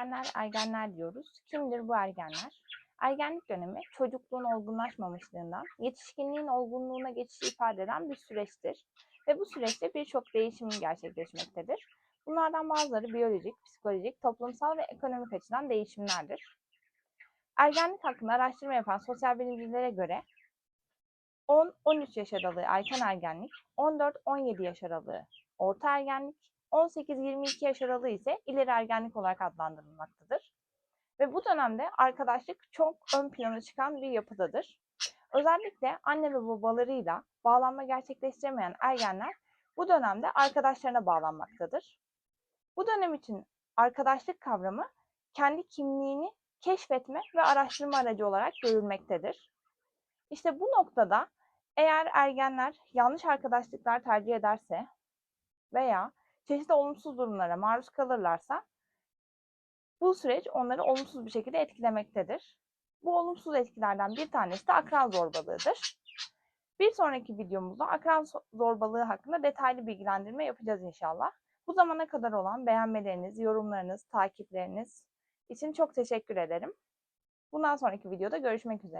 Ergenler, ergenler diyoruz. Kimdir bu ergenler? Ergenlik dönemi çocukluğun olgunlaşmamışlığından yetişkinliğin olgunluğuna geçişi ifade eden bir süreçtir. Ve bu süreçte birçok değişimin gerçekleşmektedir. Bunlardan bazıları biyolojik, psikolojik, toplumsal ve ekonomik açıdan değişimlerdir. Ergenlik hakkında araştırma yapan sosyal bilimcilere göre 10-13 yaş aralığı erken ergenlik, 14-17 yaş aralığı orta ergenlik, 18-22 yaş aralığı ise ileri ergenlik olarak adlandırılmaktadır. Ve bu dönemde arkadaşlık çok ön plana çıkan bir yapıdadır. Özellikle anne ve babalarıyla bağlanma gerçekleştiremeyen ergenler bu dönemde arkadaşlarına bağlanmaktadır. Bu dönem için arkadaşlık kavramı kendi kimliğini keşfetme ve araştırma aracı olarak görülmektedir. İşte bu noktada eğer ergenler yanlış arkadaşlıklar tercih ederse veya çeşitli olumsuz durumlara maruz kalırlarsa bu süreç onları olumsuz bir şekilde etkilemektedir. Bu olumsuz etkilerden bir tanesi de akran zorbalığıdır. Bir sonraki videomuzda akran zorbalığı hakkında detaylı bilgilendirme yapacağız inşallah. Bu zamana kadar olan beğenmeleriniz, yorumlarınız, takipleriniz için çok teşekkür ederim. Bundan sonraki videoda görüşmek üzere.